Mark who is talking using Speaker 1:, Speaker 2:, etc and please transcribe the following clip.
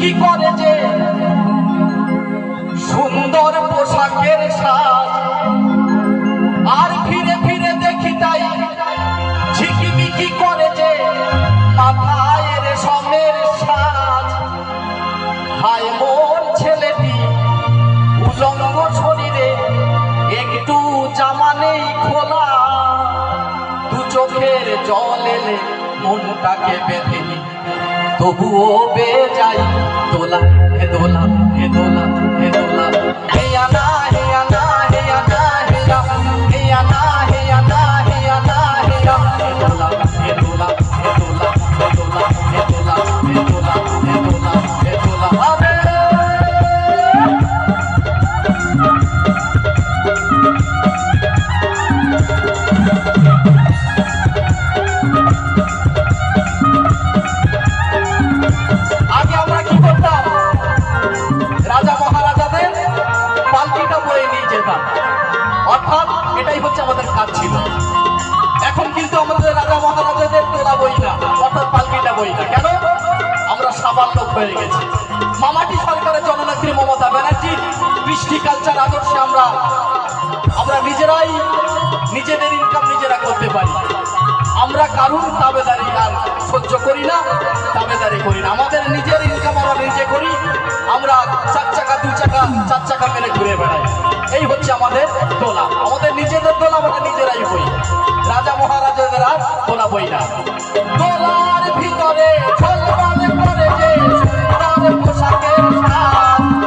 Speaker 1: কি করে যে? সুন্দর পোশাকের সাজ। আর ফিরে ফিরে দেখি তাই ঝিকিমিকি করে যে? মাথায় রেশমের সাজ। হায় মোর ছেলেটি, উলঙ্গ শরীরে একটু জামা নেই খোলা। দু চোখের জল এলে মনটাকে বেঁধে তবুও বেজাই দোলা দোলা। যেতাম অর্থাৎ এটাই হচ্ছে আমাদের কাজ ছিল। এখন কিন্তু আমাদের রাজা মহারাজাদের তোলা বই না অর্থাৎ পালকিটা বই না কেন? আমরা সাবান লোক হয়ে গেছি। মামাটি সরকারের জননেত্রী মমতা ব্যানার্জি, কৃষ্টি কালচার আদর্শে আমরা আমরা নিজেরাই নিজেদের ইনকাম নিজেরা করতে পারি। আমরা কারুর তাবেদারি আর সহ্য করি না, তাবেদারি করি না। আমাদের নিজের ইনকাম আমরা নিজে করি, আমরা চার চাকা, দু চাকা, চার চাকা মেরে ঘুরে বেড়াই। এই হচ্ছে আমাদের দোলা। আমাদের নিজেদের দোলা, আমরা নিজেরাই বই রাজা মহারাজাদের আর দোলা বই না। দোলার ভিতরে